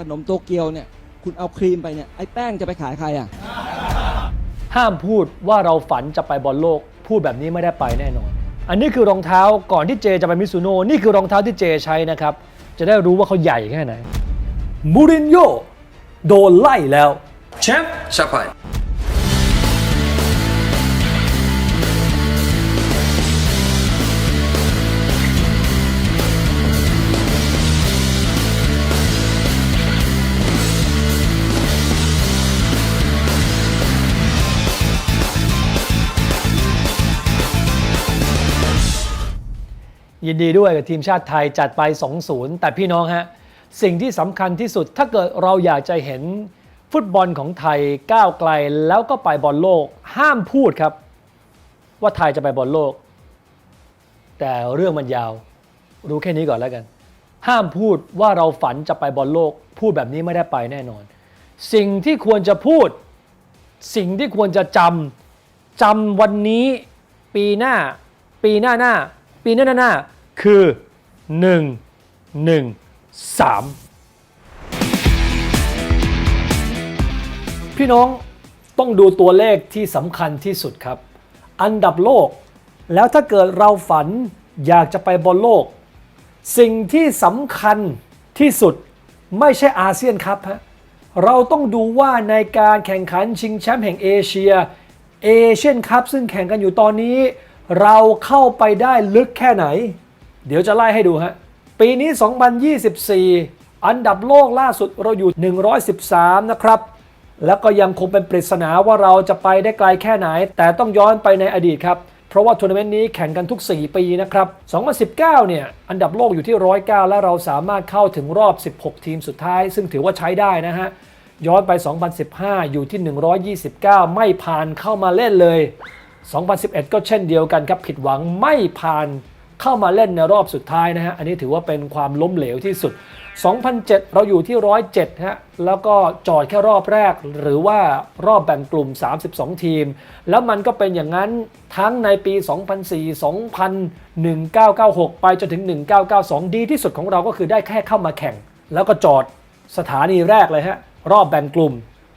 ขนมโตเกียวเนี่ย คุณเอาครีมไปเนี่ย ไอ้แป้งจะไปขายใครอะ ห้ามพูดว่าเราฝันจะไปบอลโลก พูดแบบนี้ไม่ได้ไปแน่นอน อันนี้คือรองเท้าก่อนที่เจจะไปมิซูโน่นี่คือรองเท้าที่เจใช้นะครับ จะได้รู้ว่าเขาใหญ่แค่ไหนมูรินโญ่โดนไล่แล้วแชมป์ชาไป ยินดีด้วยกับทีมชาติไทยจัดไป 2-0 แต่พี่น้องฮะ สิ่งที่สำคัญที่สุดถ้าเกิดเราอยากจะเห็นฟุตบอลของไทยก้าวไกลแล้วก็ไปบอลโลก ห้ามพูดครับ ว่าไทยจะไปบอลโลก แต่เรื่องมันยาว รู้แค่นี้ก่อนแล้วกัน ห้ามพูดว่าเราฝันจะไปบอลโลก พูดแบบนี้ไม่ได้ไปแน่นอน สิ่งที่ควรจะพูด สิ่งที่ควรจะจำจำวันนี้ ปีหน้า ปีหน้าหน้า ปีหน้าหน้าหน้า คือ 1 1 3 พี่น้องต้องดูตัวเลขที่สำคัญที่สุดครับ อันดับโลก แล้วถ้าเกิดเราฝันอยากจะไปบอลโลก สิ่งที่สำคัญที่สุดไม่ใช่อาเซียนครับฮะเราต้องดูว่าในการแข่งขันชิงแชมป์แห่งเอเชียเอเชียนคัพซึ่งแข่งกันอยู่ตอนนี้ เราเข้าไปได้ลึกแค่ไหน เดี๋ยวจะไล่ให้ดูฮะ ปีนี้ 2024 อันดับโลกล่าสุดเราอยู่ 113 นะครับ แล้วก็ยังคงเป็นปริศนาว่าเราจะไปได้ไกลแค่ไหน แต่ต้องย้อนไปในอดีตครับ เพราะว่าทัวร์นาเมนต์นี้แข่งกันทุก 4 ปีนะครับ 2019 เนี่ย อันดับโลกอยู่ที่ 109 และเราสามารถเข้าถึงรอบ 16 ทีมสุดท้าย ซึ่งถือว่าใช้ได้นะฮะย้อนไป 2015 อยู่ที่ 129 ไม่ผ่านเข้ามาเล่นเลย 2011 ก็เช่นเดียวกันครับ ผิดหวังไม่ผ่าน เข้ามาเล่นในรอบสุดท้ายนะฮะ อันนี้ถือว่าเป็นความล้มเหลวที่สุด 2007 เราอยู่ที่ 107ฮะ แล้วก็จอดแค่รอบแรก หรือว่ารอบแบ่งกลุ่ม 32 ทีม แล้วมันก็เป็นอย่างนั้นทั้งในปี 2004 2000 1996 ไปจนถึง 1992 ดีที่สุดของเราก็คือได้แค่เข้ามาแข่ง แล้วก็จอดสถานีแรกเลยฮะ รอบแบ่งกลุ่ม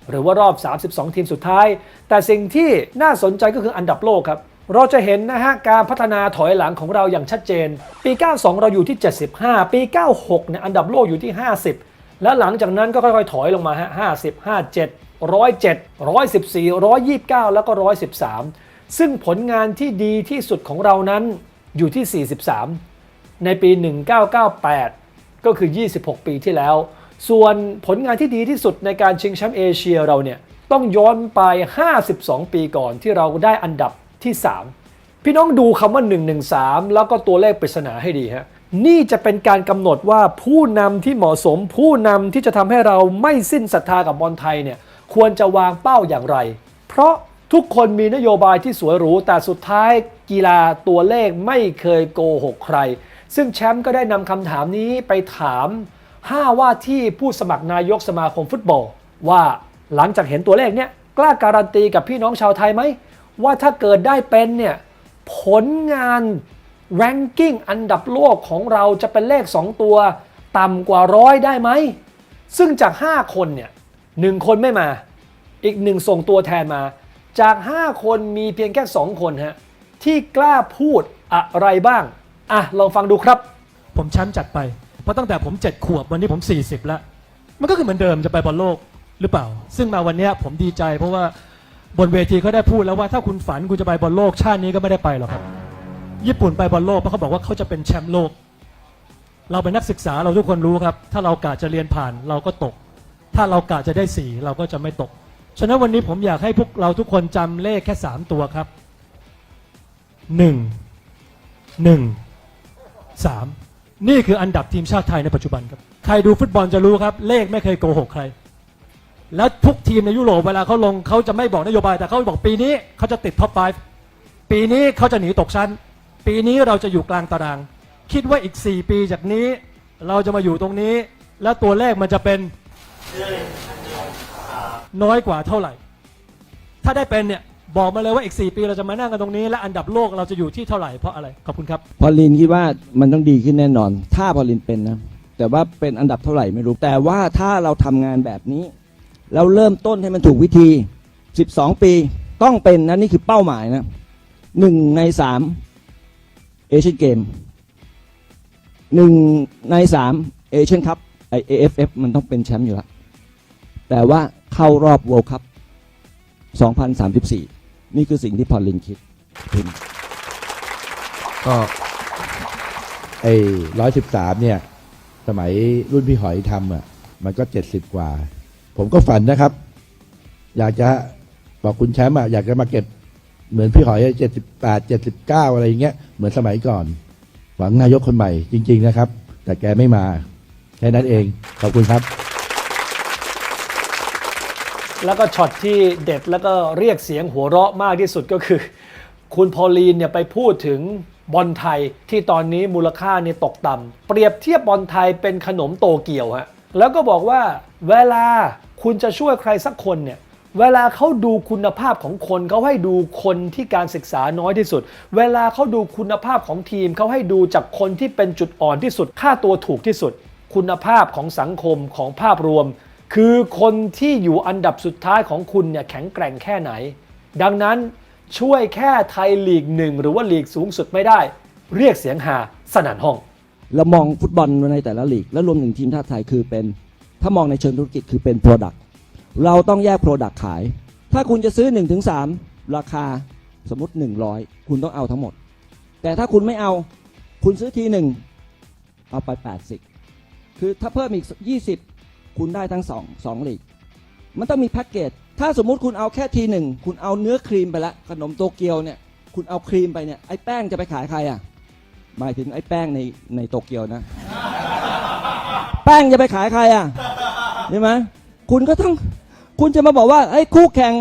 หรือว่ารอบ 32 ทีมสุดท้าย แต่สิ่งที่น่าสนใจก็คืออันดับโลกครับ เราจะเห็นนะฮะการพัฒนาถอยหลังของเราอย่างชัดเจน ปี 92 เราอยู่ที่ 75 ปี 96 เนี่ยอันดับโลกอยู่ที่ 50 แล้วหลังจากนั้นก็ค่อยๆ ถอยลงมาฮะ50 57 107 114 129 แล้วก็ 113 ซึ่งผลงานที่ดีที่สุดของเรานั้นอยู่ที่ 43 ในปี 1998 ก็คือ 26 ปีที่แล้ว ส่วนผลงานที่ดีที่สุดในการชิงแชมป์เอเชียเราเนี่ยต้องย้อนไป 52 ปีก่อนที่เราได้อันดับ ที่ 3 พี่น้องดูคำว่า 113 แล้วก็ตัวเลขปริศนาให้ดีฮะนี่จะเป็นการกำหนดว่าผู้นำที่เหมาะสม ผู้นำที่จะทำให้เราไม่สิ้นศรัทธากับบอลไทยเนี่ยควรจะวางเป้าอย่างไร เพราะทุกคนมีนโยบายที่สวยหรู แต่สุดท้ายกีฬาตัวเลขไม่เคยโกหกใคร ซึ่งแชมป์ก็ได้นำคำถามนี้ไปถาม 5 ว่าที่ผู้สมัครนายกสมาคมฟุตบอล ว่าหลังจากเห็นตัวเลขเนี่ยกล้าการันตีกับพี่น้องชาวไทยไหม ว่าถ้าเกิดได้เป็นเนี่ยผลงาน ranking อันดับโลกของเราจะเป็นเลข 2 ตัว ต่ำกว่าร้อยได้ไหม ซึ่งจาก 5 คนเนี่ยหนึ่งคนไม่มา อีกหนึ่งส่งตัวแทนมา จาก 5 คนมีเพียงแค่ 2 คนฮะที่กล้าพูดอะไรบ้าง อะ ลองฟังดูครับ ผมแชมป์จัดไป เพราะตั้งแต่ผมเจ็ดขวบวันนี้ผม 40 แล้ว มันก็คือเหมือนเดิมจะไปบอลโลกหรือเปล่า ซึ่งมาวันเนี้ยผมดีใจเพราะว่า บนเวทีเขาได้พูดแล้วว่าถ้าคุณฝันคุณจะไปบอลโลกชาตินี้ก็ไม่ได้ไปหรอกครับ ญี่ปุ่นไปบอลโลกเพราะเขาบอกว่าเขาจะเป็นแชมป์โลก เราเป็นนักศึกษาเราทุกคนรู้ครับ ถ้าเรากะจะเรียนผ่านเราก็ตก ถ้าเรากะจะได้สี่เราก็จะไม่ตก ฉะนั้นวันนี้ผมอยากให้พวกเราทุกคนจำเลขแค่สามตัวครับหนึ่งหนึ่งสามนี่คืออันดับทีมชาติไทยในปัจจุบันครับ ใครดูฟุตบอลจะรู้ครับ เลขไม่เคยโกหกใคร แล้วทุกทีมในยุโรปเวลาเขาลงเขาจะไม่บอกนโยบายแต่เขาบอกปีนี้เขาจะติดท็อป5ปีนี้เขาจะหนีตกชั้น ปีนี้เราจะอยู่กลางตาราง คิดว่าอีก 4 ปีจากนี้ เราจะมาอยู่ตรงนี้ แล้วตัวเลขมันจะเป็นน้อยกว่าเท่าไหร่ ถ้าได้เป็นเนี่ยบอกมาเลยว่าอีก 4 ปีเราจะมานั่งกันตรงนี้ และอันดับโลกเราจะอยู่ที่เท่าไหร่เพราะอะไรขอบคุณครับพอลินคิดว่ามันต้องดีขึ้นแน่นอน ถ้าพอลินเป็นนะแต่ว่าเป็นอันดับเท่าไหร่ไม่รู้แต่ว่าถ้าเราทำงานแบบนี้ เราเริ่มต้นให้มันถูกวิธี 12 ปีต้องเป็นนะนี่คือเป้าหมายนะหนึ่งในสามเอเชียนเกมหนึ่งในสามเอเชียนคัพไอเอฟเอฟมันต้องเป็นแชมป์อยู่แล้ว แต่ว่าเข้ารอบ World Cup 2034 นี่คือสิ่งที่พอลลินคิดก็ไอ้ร้อยสิบสามเนี่ย สมัยรุ่นพี่หอยทำอะ มันก็เจ็ดสิบกว่า ผมก็ฝันนะครับ อยากจะบอกคุณแชมป์อะอยากจะมาเก็บเหมือนพี่หอยเจ็ดสิบแปดเจ็ดสิบเก้าอะไรอย่างเงี้ยเหมือนสมัยก่อน หวังนายกคนใหม่จริง ๆนะครับ แต่แกไม่มาแค่นั้นเองขอบคุณครับ แล้วก็ช็อตที่เด็ดแล้วก็เรียกเสียงหัวเราะมากที่สุดก็คือ คุณพอลีนเนี่ยไปพูดถึงบอลไทยที่ตอนนี้มูลค่าเนี่ยตกต่ำเปรียบเทียบบอลไทยเป็นขนมโตเกียวฮะ แล้วก็บอกว่าเวลาคุณจะช่วยใครสักคนเนี่ยเวลาเขาดูคุณภาพของคนเขาให้ดูคนที่การศึกษาน้อยที่สุด เวลาเขาดูคุณภาพของทีมเขาให้ดูจากคนที่เป็นจุดอ่อนที่สุด ค่าตัวถูกที่สุด คุณภาพของสังคมของภาพรวม คือคนที่อยู่อันดับสุดท้ายของคุณเนี่ยแข็งแกร่งแค่ไหน ดังนั้นช่วยแค่ไทยลีกหนึ่งหรือว่าลีกสูงสุดไม่ได้ เรียกเสียงหาสนั่นห้อง เรามองฟุตบอลในแต่ละลีก และรวมถึงทีมชาติไทยคือเป็น ถ้ามองในเชิงธุรกิจคือเป็น Product เราต้องแยก Product ขาย ถ้าคุณจะซื้อ 1-3 ราคาสมมติ 100 คุณต้องเอาทั้งหมด แต่ถ้าคุณไม่เอาคุณซื้อทีหนึ่งเอาไป 80 คือถ้าเพิ่มอีก 20 คุณได้ทั้ง 2 2ลีก มันต้องมีแพ็กเกจถ้าสมมุติคุณเอาแค่ทีหนึ่งคุณเอาเนื้อครีมไปละขนมโตเกียวเนี่ยคุณเอาครีมไปเนี่ยไอ้แป้งจะไปขายใครอะ หมายถึงไอ้แป้งในในโตเกียวนะ แป้งจะไปขายใครอะใช่ไหมคุณก็ต้องคุณจะมาบอกว่าไอ้คู่แข่ง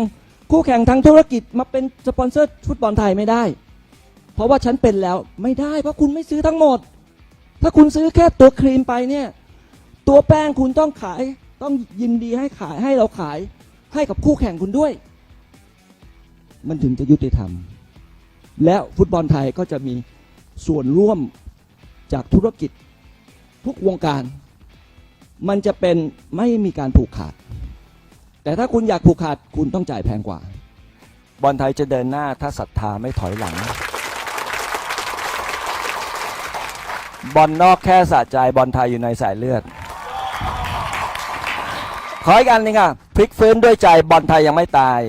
คู่แข่งทางธุรกิจมาเป็นสปอนเซอร์ฟุตบอลไทยไม่ได้ เพราะว่าฉันเป็นแล้วไม่ได้เพราะคุณไม่ซื้อทั้งหมด ถ้าคุณซื้อแค่ตัวครีมไปเนี่ย ตัวแป้งคุณต้องขายต้องยินดีให้ขายให้เราขายให้กับคู่แข่งคุณด้วย มันถึงจะยุติธรรม แล้วฟุตบอลไทยก็จะมี ส่วนร่วมจากธุรกิจทุกวงการ มันจะเป็นไม่มีการผูกขาด แต่ถ้าคุณอยากผูกขาดคุณต้องจ่ายแพงกว่า บอลไทยจะเดินหน้าถ้าศรัทธาไม่ถอยหลัง บอลนอกแค่สะใจบอลไทยอยู่ในสายเลือด ขออีกอันหนึงอะพลิกฟื้นด้วยใจบอลไทยยังไม่ตาย